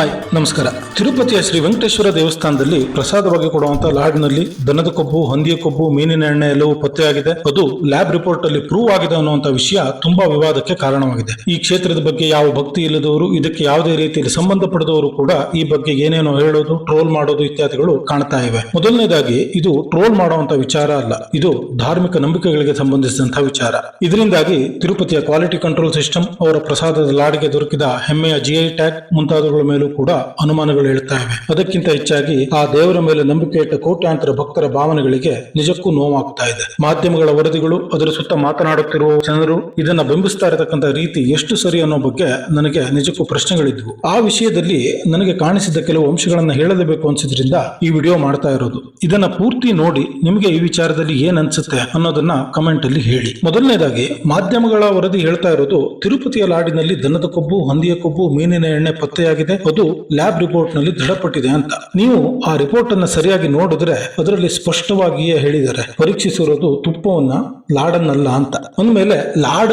Hi, ನಮಸ್ಕಾರ. ತಿರುಪತಿಯ ಶ್ರೀ ವೆಂಕಟೇಶ್ವರ ದೇವಸ್ಥಾನದಲ್ಲಿ ಪ್ರಸಾದವಾಗಿ ಕೊಡುವಂತಹ ಲಾಡ್ನಲ್ಲಿ ದನದ ಕೊಬ್ಬು, ಹಂದಿಯ ಕೊಬ್ಬು, ಮೀನಿನ ಎಣ್ಣೆ ಎಲ್ಲವೂ ಪತ್ತೆಯಾಗಿದೆ. ಅದು ಲ್ಯಾಬ್ ರಿಪೋರ್ಟ್ ಅಲ್ಲಿ ಪ್ರೂವ್ ಆಗಿದೆ ಅನ್ನುವಂತ ವಿಷಯ ತುಂಬಾ ವಿವಾದಕ್ಕೆ ಕಾರಣವಾಗಿದೆ. ಈ ಕ್ಷೇತ್ರದ ಬಗ್ಗೆ ಯಾವ ಭಕ್ತಿ ಇಲ್ಲದವರು, ಇದಕ್ಕೆ ಯಾವುದೇ ರೀತಿಯಲ್ಲಿ ಸಂಬಂಧ ಪಡೆದವರು ಕೂಡ ಈ ಬಗ್ಗೆ ಏನೇನೋ ಹೇಳೋದು, ಟ್ರೋಲ್ ಮಾಡೋದು ಇತ್ಯಾದಿಗಳು ಕಾಣ್ತಾ ಇವೆ. ಮೊದಲನೇದಾಗಿ, ಇದು ಟ್ರೋಲ್ ಮಾಡುವಂತ ವಿಚಾರ ಅಲ್ಲ. ಇದು ಧಾರ್ಮಿಕ ನಂಬಿಕೆಗಳಿಗೆ ಸಂಬಂಧಿಸಿದಂತಹ ವಿಚಾರ. ಇದರಿಂದಾಗಿ ತಿರುಪತಿಯ ಕ್ವಾಲಿಟಿ ಕಂಟ್ರೋಲ್ ಸಿಸ್ಟಮ್ ಅವರ ಪ್ರಸಾದದ ಲಾಡಿಗೆ ದೊರಕಿದ ಹೆಮ್ಮೆಯ ಜಿಐ ಟ್ಯಾಗ್ ಮುಂತಾದವುಗಳ ಮೇಲೂ ಕೂಡ ಅನುಮಾನಗಳು ಹೇಳ್ತಾ ಇವೆ. ಅದಕ್ಕಿಂತ ಹೆಚ್ಚಾಗಿ ಆ ದೇವರ ಮೇಲೆ ನಂಬಿಕೆ ಇಟ್ಟ ಕೋಟ್ಯಾಂತರ ಭಕ್ತರ ಭಾವನೆಗಳಿಗೆ ನಿಜಕ್ಕೂ ನೋವಾಗ್ತಾ ಇದೆ. ಮಾಧ್ಯಮಗಳ ವರದಿಗಳು, ಅದರ ಸುತ್ತ ಮಾತನಾಡುತ್ತಿರುವ ಜನರು ಇದನ್ನ ಬೆಂಬಿಸ್ತಾ ಇರತಕ್ಕಂತ ರೀತಿ ಎಷ್ಟು ಸರಿ ಅನ್ನೋ ಬಗ್ಗೆ ನನಗೆ ನಿಜಕ್ಕೂ ಪ್ರಶ್ನೆಗಳಿದ್ವು. ಆ ವಿಷಯದಲ್ಲಿ ನನಗೆ ಕಾಣಿಸಿದ ಕೆಲವು ಅಂಶಗಳನ್ನ ಹೇಳಲೇಬೇಕು ಅನ್ಸಿದ್ರಿಂದ ಈ ವಿಡಿಯೋ ಮಾಡ್ತಾ ಇರೋದು. ಇದನ್ನ ಪೂರ್ತಿ ನೋಡಿ ನಿಮಗೆ ಈ ವಿಚಾರದಲ್ಲಿ ಏನ್ ಅನ್ಸುತ್ತೆ ಅನ್ನೋದನ್ನ ಕಮೆಂಟ್ ಅಲ್ಲಿ ಹೇಳಿ. ಮೊದಲನೇದಾಗಿ, ಮಾಧ್ಯಮಗಳ ವರದಿ ಹೇಳ್ತಾ ಇರೋದು ತಿರುಪತಿಯ ಲಾಡಿನಲ್ಲಿ ದನದ ಕೊಬ್ಬು, ಹಂದಿಯ ಕೊಬ್ಬು, ಮೀನಿನ ಎಣ್ಣೆ ಪತ್ತೆಯಾಗಿದೆ. ಅದು ಲ್ಯಾಬ್ ರಿಪೋರ್ಟ್ನಲ್ಲಿ ದೃಢಪಟ್ಟಿದೆ ಅಂತ. ನೀವು ಆ ರಿಪೋರ್ಟ್ ಅನ್ನ ಸರಿಯಾಗಿ ನೋಡಿದ್ರೆ ಅದರಲ್ಲಿ ಸ್ಪಷ್ಟವಾಗಿಯೇ ಹೇಳಿದ್ದಾರೆ. ಪರೀಕ್ಷಿಸಿರೋದು ತುಪ್ಪವನ್ನ, ಲಾಡನ್ನಲ್ಲ ಅಂತ. ಅಂದ್ಮೇಲೆ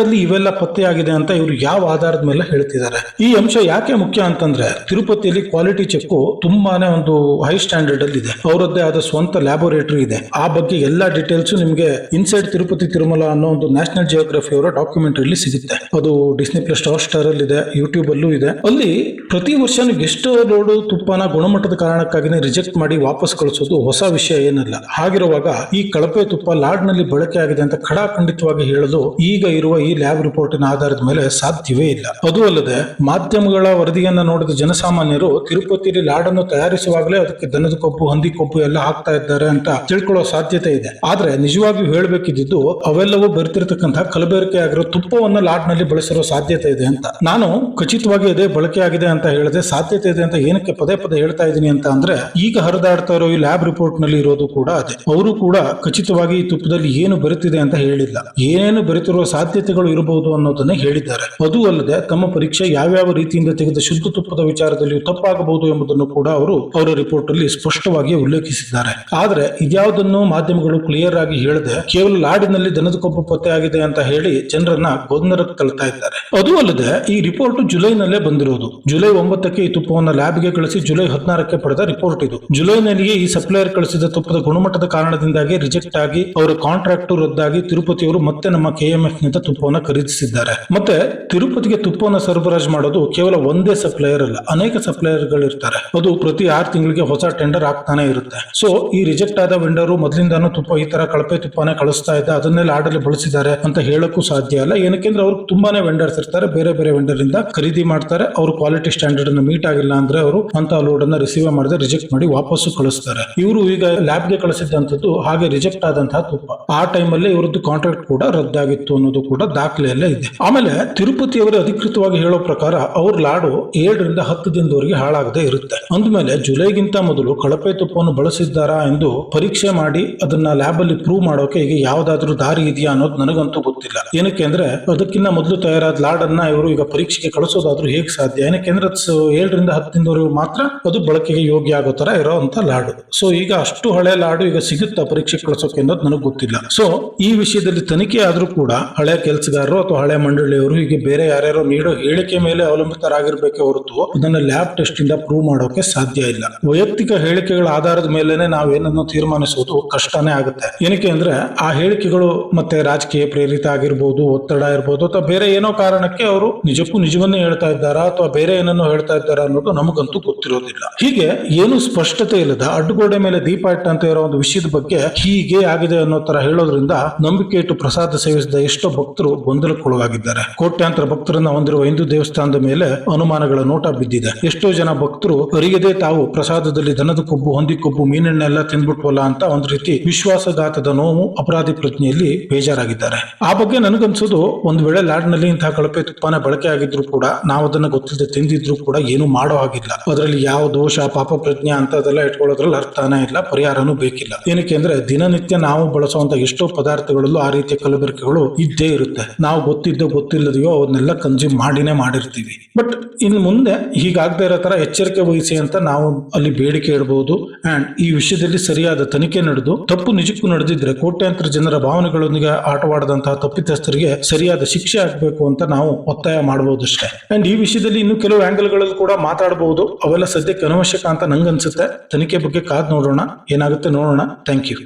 ಅಲ್ಲಿ ಇವೆಲ್ಲ ಪತ್ತೆಯಾಗಿದೆ ಅಂತ ಇವರು ಯಾವ ಆಧಾರದ ಮೇಲೆ ಹೇಳ್ತಿದ್ದಾರೆ? ಈ ಅಂಶ ಯಾಕೆ ಮುಖ್ಯ ಅಂತಂದ್ರೆ ತಿರುಪತಿಯಲ್ಲಿ ಕ್ವಾಲಿಟಿ ಚೆಕ್ ತುಂಬಾನೇ ಒಂದು ಹೈ ಸ್ಟ್ಯಾಂಡರ್ಡ್ ಅಲ್ಲಿ ಇದೆ ಅವರದ್ದೇ ಆದ ಸ್ವಂತ ಲ್ಯಾಬೋರೇಟರಿ ಇದೆ. ಆ ಬಗ್ಗೆ ಎಲ್ಲಾ ಡೀಟೇಲ್ಸ್ ನಿಮಗೆ ಇನ್ಸೈಡ್ ತಿರುಪತಿ ತಿರುಮಲ ಅನ್ನೋ ಒಂದು ನ್ಯಾಷನಲ್ ಜಿಯೋಗ್ರಫಿ ಅವರ ಡಾಕ್ಯುಮೆಂಟರಿ ಸಿಗುತ್ತೆ. ಅದು ಡಿಸ್ನಿ ಪ್ಲಸ್ ಸ್ಟಾರ್ ಸ್ಟಾರ್ ಅಲ್ಲಿ ಇದೆ. ಯೂಟ್ಯೂಬ್ ಅಲ್ಲೂ ಇದೆ ಅಲ್ಲಿ ಪ್ರತಿ ವರ್ಷ ನೀವು ಎಷ್ಟೋ ಲೋಡು ತುಪ್ಪನ ಗುಣಮಟ್ಟದ ಕಾರಣಕ್ಕಾಗಿನೇ ರಿಜೆಕ್ಟ್ ಮಾಡಿ ವಾಪಸ್ ಕಳಿಸೋದು ಹೊಸ ವಿಷಯ ಏನಲ್ಲ. ಹಾಗಿರುವಾಗ ಈ ಕಳಪೆ ತುಪ್ಪ ಲಾಡ್ನಲ್ಲಿ ಬಳಕೆ ಆಗಿದೆ ಅಂತ ಖಡಾಖಂಡಿತವಾಗಿ ಹೇಳಲು ಈಗ ಇರುವ ಈ ಲ್ಯಾಬ್ ರಿಪೋರ್ಟಿನ ಆಧಾರದ ಮೇಲೆ ಸಾಧ್ಯವೇ ಇಲ್ಲ. ಅದು ಅಲ್ಲದೆ ಮಾಧ್ಯಮಗಳ ವರದಿಯನ್ನ ನೋಡಿದ ಜನಸಾಮಾನ್ಯರು ತಿರುಪತಿಯಲ್ಲಿ ಲಾಡನ್ನು ತಯಾರಿಸುವಾಗಲೇ ಅದಕ್ಕೆ ದನದ ಕೊಬ್ಬು, ಹಂದಿ ಕೊಬ್ಬು ಎಲ್ಲ ಹಾಕ್ತಾ ಇದ್ದಾರೆ ಅಂತ ತಿಳ್ಕೊಳ್ಳೋ ಸಾಧ್ಯತೆ ಇದೆ. ಆದ್ರೆ ನಿಜವಾಗಿಯೂ ಹೇಳಬೇಕಿದ್ದು ಅವೆಲ್ಲವೂ ಬೆರೆತಿರ್ತಕ್ಕಂತಹ ಕಲಬೆರಕೆ ಆಗಿರೋ ತುಪ್ಪವನ್ನ ಲಾಡ್ನಲ್ಲಿ ಬಳಸಿರೋ ಸಾಧ್ಯತೆ ಇದೆ ಅಂತ. ನಾನು ಖಚಿತವಾಗಿ ಅದೇ ಬಳಕೆ ಆಗಿದೆ ಅಂತ ಹೇಳಿದೆ ಸಾಧ್ಯತೆ ಇದೆ ಅಂತ ಏನಕ್ಕೆ ಪದೇ ಪದೇ ಹೇಳ್ತಾ ಇದ್ದೀನಿ ಅಂತ ಅಂದ್ರೆ, ಈಗ ಹರಿದಾಡ್ತಾ ಇರೋ ಈ ಲ್ಯಾಬ್ ರಿಪೋರ್ಟ್ನಲ್ಲಿ ಇರೋದು ಕೂಡ ಅದೇ. ಅವರು ಕೂಡ ಖಚಿತವಾಗಿ ಈ ತುಪ್ಪದಲ್ಲಿ ಏನು ಬರುತ್ತಿದೆ ಅಂತ ಹೇಳಿಲ್ಲ. ಏನೇನು ಬರೆತಿರುವ ಸಾಧ್ಯತೆಗಳು ಇರಬಹುದು ಅನ್ನೋದನ್ನ ಹೇಳಿದ್ದಾರೆ. ಅದು ಅಲ್ಲದೆ ತಮ್ಮ ಪರೀಕ್ಷೆ ಯಾವ್ಯಾವ ರೀತಿಯಿಂದ ತೆಗೆದ ಶುದ್ಧ ತುಪ್ಪದ ವಿಚಾರದಲ್ಲಿಯೂ ತಪ್ಪಾಗಬಹುದು ಎಂಬುದನ್ನು ಕೂಡ ಅವರು ಅವರ ರಿಪೋರ್ಟ್ ಅಲ್ಲಿ ಸ್ಪಷ್ಟವಾಗಿ ಉಲ್ಲೇಖಿಸಿದ್ದಾರೆ. ಆದ್ರೆ ಇದ್ಯಾವುದನ್ನು ಮಾಧ್ಯಮಗಳು ಕ್ಲಿಯರ್ ಆಗಿ ಹೇಳದೆ ಕೇವಲ ಲಾಡಿನಲ್ಲಿ ದನದ ಕೊಬ್ಬು ಪತ್ತೆಯಾಗಿದೆ ಅಂತ ಹೇಳಿ ಜನರನ್ನ ಗೊಂದಲಕ್ಕೆ ತಳ್ತಾ ಇದ್ದಾರೆ. ಅದು ಅಲ್ಲದೆ ಈ ರಿಪೋರ್ಟ್ ಜುಲೈನಲ್ಲೇ ಬಂದಿರೋದು. ಜುಲೈ ಒಂಬತ್ತಕ್ಕೆ ಈ ತುಪ್ಪವನ್ನು ಲ್ಯಾಬ್ಗೆ ಕಳಿಸಿ ಜುಲೈ ಹದಿನಾರಕ್ಕೆ ಪಡೆದ ರಿಪೋರ್ಟ್ ಇದು. ಜುಲೈನಲ್ಲಿಯೇ ಈ ಸಪ್ಲೈಯರ್ ಕಳಿಸಿದ ತುಪ್ಪದ ಗುಣಮಟ್ಟದ ಕಾರಣದಿಂದಾಗಿ ರಿಜೆಕ್ಟ್ ಆಗಿ ಅವರ ಕಾಂಟ್ರಾಕ್ಟ್ ರದ್ದಾಗಿ ತಿರುಪತಿಯವರು ಮತ್ತೆ ನಮ್ಮ ಕೆಎಂಎಫ್ನಿಂದ ತುಪ್ಪವನ್ನು ಖರೀದಿಸಿದ್ದಾರೆ. ಮತ್ತೆ ತಿರುಪತಿಗೆ ತುಪ್ಪವನ್ನು ಸರಬರಾಜು ಮಾಡೋದು ಕೇವಲ ಒಂದೇ ಸಪ್ಲೈಯರ್ ಅಲ್ಲ, ಅನೇಕ ಸಪ್ಲೈಯರ್ಗಳು ಇರ್ತಾರೆ ಅದು ಪ್ರತಿ ಆರು ತಿಂಗಳಿಗೆ ಹೊಸ ಟೆಂಡರ್ ಆಗ್ತಾನೆ ಇರುತ್ತೆ. ಸೊ, ಈ ರಿಜೆಕ್ಟ್ ಆದ ವೆಂಡರು ಮೊದಲಿಂದಾನು ತುಪ್ಪ, ಈ ತರ ಕಳಪೆ ತುಪ್ಪನೆ ಕಳಿಸ್ತಾ ಇದ್ದ ಅದನ್ನೆಲ್ಲ ಆರ್ಡರ್ ಬಳಸಿದ್ದಾರೆ ಅಂತ ಹೇಳಕ್ಕೂ ಸಾಧ್ಯ ಇಲ್ಲ ಏನಕ್ಕೆಂದ್ರೆ ಅವ್ರು ತುಂಬಾನೇ ವೆಂಡರ್ಸ್ ಇರ್ತಾರೆ, ಬೇರೆ ಬೇರೆ ವೆಂಡರ್ ಇಂದ ಖರೀದಿ ಮಾಡ್ತಾರೆ, ಅವ್ರ ಕ್ವಾಲಿಟಿ ಸ್ಟ್ಯಾಂಡರ್ಡ್ ಅನ್ನು ಮೀಟ್ ಆಗಿಲ್ಲ ಅಂದ್ರೆ ಅವರು ಅಂತ ಲೋಡ್ ಅನ್ನ ರಿಸೀವ್ ಮಾಡದೆ ರಿಜೆಕ್ಟ್ ಮಾಡಿ ವಾಪಸ್ಸು ಕಳಿಸ್ತಾರೆ. ಇವರು ಈಗ ಲ್ಯಾಬ್ಗೆ ಕಳಿಸಿದಂತದ್ದು ಹಾಗೆ ರಿಜೆಕ್ಟ್ ಆದಂತಹ ತುಪ್ಪ. ಆ ಅಲ್ಲಿ ಇವರದ್ದು ಕಾಂಟ್ರಾಕ್ಟ್ ಕೂಡ ರದ್ದಾಗಿತ್ತು ಅನ್ನೋದು ಕೂಡ ದಾಖಲೆಯಲ್ಲೇ ಇದೆ. ಆಮೇಲೆ ತಿರುಪತಿ ಅವರು ಅಧಿಕೃತವಾಗಿ ಹೇಳೋ ಪ್ರಕಾರ ಅವ್ರ ಲಾಡು ಏಳರಿಂದ ಹತ್ತು ದಿನದವರೆಗೆ ಹಾಳಾಗದೆ ಇರುತ್ತೆ. ಅಂದಮೇಲೆ ಜುಲೈಗಿಂತ ಮೊದಲು ಕಳಪೆ ತುಪ್ಪವನ್ನು ಬಳಸಿದ್ದಾರಾ ಎಂದು ಪರೀಕ್ಷೆ ಮಾಡಿ ಅದನ್ನ ಲ್ಯಾಬ್ ಅಲ್ಲಿ ಪ್ರೂವ್ ಮಾಡೋಕೆ ಈಗ ಯಾವ್ದಾದ್ರು ದಾರಿ ಇದೆಯಾ ಅನ್ನೋದು ನನಗಂತೂ ಗೊತ್ತಿಲ್ಲ. ಏನಕ್ಕೆ ಅಂದ್ರೆ ಅದಕ್ಕಿಂತ ಮೊದಲು ತಯಾರಾದ ಲಾಡ್ ಅನ್ನ ಇವರು ಈಗ ಪರೀಕ್ಷೆಗೆ ಕಳಿಸೋದಾದ್ರೂ ಹೇಗೆ ಸಾಧ್ಯ? ಏನಕ್ಕೆ ಅಂದ್ರೆ ಏಳರಿಂದ ಹತ್ತು ದಿನದವರೆಗೂ ಮಾತ್ರ ಅದು ಬಳಕೆಗೆ ಯೋಗ್ಯ ಆಗೋ ತರ ಇರೋವಂಥ ಲಾಡು. ಸೊ ಈಗ ಅಷ್ಟು ಹಳೆ ಲಾಡು ಈಗ ಸಿಗುತ್ತಾ ಪರೀಕ್ಷೆ ಕಳಿಸೋಕೆ ಅನ್ನೋದು ನನಗೆ ಗೊತ್ತಿಲ್ಲ. ಸೊ ಈ ವಿಷಯದಲ್ಲಿ ತನಿಖೆ ಆದ್ರೂ ಕೂಡ ಹಳೆ ಕೆಲಸಗಾರರು ಅಥವಾ ಹಳೆ ಮಂಡಳಿಯವರು ಹೀಗೆ ಬೇರೆ ಯಾರ್ಯಾರೋ ನೀಡೋ ಹೇಳಿಕೆ ಮೇಲೆ ಅವಲಂಬಿತರಾಗಿರ್ಬೇಕೆ ಹೊರತು ಅದನ್ನ ಲ್ಯಾಬ್ ಟೆಸ್ಟ್ ಇಂದ ಪ್ರೂವ್ ಮಾಡೋಕೆ ಸಾಧ್ಯ ಇಲ್ಲ. ವೈಯಕ್ತಿಕ ಹೇಳಿಕೆಗಳ ಆಧಾರದ ಮೇಲೆನೆ ನಾವೇನನ್ನು ತೀರ್ಮಾನಿಸುವುದು ಕಷ್ಟನೇ ಆಗುತ್ತೆ. ಏನಕ್ಕೆ ಅಂದ್ರೆ ಆ ಹೇಳಿಕೆಗಳು ಮತ್ತೆ ರಾಜಕೀಯ ಪ್ರೇರಿತ ಆಗಿರ್ಬೋದು, ಒತ್ತಡ ಇರ್ಬೋದು ಅಥವಾ ಬೇರೆ ಏನೋ ಕಾರಣಕ್ಕೆ ಅವರು ನಿಜಕ್ಕೂ ನಿಜವನ್ನೇ ಹೇಳ್ತಾ ಇದ್ದಾರಾ ಅಥವಾ ಬೇರೆ ಏನನ್ನು ಹೇಳ್ತಾ ಇದ್ದಾರಾ ಅನ್ನೋದು ನಮಗಂತೂ ಗೊತ್ತಿರೋದಿಲ್ಲ. ಹೀಗೆ ಏನು ಸ್ಪಷ್ಟತೆ ಇಲ್ಲದ ಅಡ್ಡಗೋಡೆ ಮೇಲೆ ದೀಪ ಇಟ್ಟಂತ ಇರೋ ಒಂದು ವಿಷಯದ ಬಗ್ಗೆ ಹೀಗೆ ಆಗಿದೆ ಅನ್ನೋ ತರ ಹೇಳೋದ್ರಿಂದ ನಂಬಿಕೆ ಇಟ್ಟು ಪ್ರಸಾದ ಸೇವಿಸಿದ ಎಷ್ಟೋ ಭಕ್ತರು ಗೊಂದಲಕ್ಕೊಳಗಾಗಿದ್ದಾರೆ. ಕೋಟ್ಯಾಂತರ ಭಕ್ತರನ್ನ ಹೊಂದಿರುವ ಹಿಂದೂ ದೇವಸ್ಥಾನದ ಮೇಲೆ ಅನುಮಾನಗಳ ನೋಟ ಬಿದ್ದಿದೆ. ಎಷ್ಟೋ ಜನ ಭಕ್ತರು ಅರಿಯದೇ ತಾವು ಪ್ರಸಾದದಲ್ಲಿ ದನದ ಕೊಬ್ಬು, ಹೊಂದಿ ಕೊಬ್ಬು ಮೀನೆಣ್ಣೆಲ್ಲ ತಿಂದ್ಬಿಟ್ವಲ್ಲ ಅಂತ ಒಂದು ರೀತಿ ವಿಶ್ವಾಸಘಾತದ ನೋವು, ಅಪರಾಧಿ ಪ್ರಜ್ಞೆಯಲ್ಲಿ ಬೇಜಾರಾಗಿದ್ದಾರೆ. ಆ ಬಗ್ಗೆ ನನಗನ್ಸೋದು ಒಂದ್ ವೇಳೆ ಲಾಡ್ನಲ್ಲಿ ಇಂತಹ ಕಳಪೆ ತುಪ್ಪನ ಬಳಕೆ ಆಗಿದ್ರು ಕೂಡ ನಾವು ಅದನ್ನ ಗೊತ್ತಿಲ್ಲದೆ ತಿಂದಿದ್ರು ಕೂಡ ಏನು ಮಾಡೋ ಹಾಗಿಲ್ಲ. ಅದರಲ್ಲಿ ಯಾವ ದೋಷ, ಪಾಪ ಪ್ರಜ್ಞೆ ಅಂತದೆಲ್ಲ ಇಟ್ಕೊಳ್ಳೋದ್ರಲ್ಲಿ ಅರ್ಥನೇ ಇಲ್ಲ, ಪರಿಹಾರನೂ ಬೇಕಿಲ್ಲ. ಏನಕ್ಕೆ ಅಂದ್ರೆ ದಿನನಿತ್ಯ ನಾವು ಬಳಸುವಂತ ಎಷ್ಟೋ ಪದಾರ್ಥಗಳಲ್ಲೂ ಆ ರೀತಿಯ ಕಲಬೆರಕೆಗಳು ಇದ್ದೇ ಇರುತ್ತೆ. ನಾವು ಗೊತ್ತಿದ್ದೋ ಗೊತ್ತಿಲ್ಲದೆಯೋ ಅವನ್ನೆಲ್ಲ ಕನ್ಸ್ಯೂಮ್ ಮಾಡಿನೇ ಮಾಡಿರ್ತೀವಿ. ಬಟ್ ಇನ್ನು ಮುಂದೆ ಹೀಗಾಗದೇ ಇರೋ ಥರ ಎಚ್ಚರಿಕೆ ವಹಿಸಿ ಅಂತ ನಾವು ಅಲ್ಲಿ ಬೇಡಿಕೆ ಇಡಬಹುದು ಆ್ಯಂಡ್ ಈ ವಿಷಯದಲ್ಲಿ ಸರಿಯಾದ ತನಿಖೆ ನಡೆದು, ತಪ್ಪು ನಿಜಕ್ಕೂ ನಡೆದಿದ್ರೆ ಕೋಟ್ಯಾಂತರ ಜನರ ಭಾವನೆಗಳೊಂದಿಗೆ ಆಟವಾಡದಂತಹ ತಪ್ಪಿತಸ್ಥರಿಗೆ ಸರಿಯಾದ ಶಿಕ್ಷೆ ಆಗಬೇಕು ಅಂತ ನಾವು ಒತ್ತಾಯ ಮಾಡಬಹುದು ಅಷ್ಟೇ. ಆ್ಯಂಡ್ ಈ ವಿಷಯದಲ್ಲಿ ಇನ್ನು ಕೆಲವು ಆ್ಯಂಗಲ್ಗಳಲ್ಲಿ ಕೂಡ ಕೂಡ ಮಾತಾಡಬಹುದು ಅವೆಲ್ಲ ಸದ್ಯಕ್ಕೆ ಅನವಶ್ಯಕ ಅಂತ ನಂಗನ್ಸುತ್ತೆ. ತನಿಖೆ ಬಗ್ಗೆ ಕಾದು ನೋಡೋಣ. ಏನಾಗುತ್ತೆ ನೋಡೋಣ. Thank you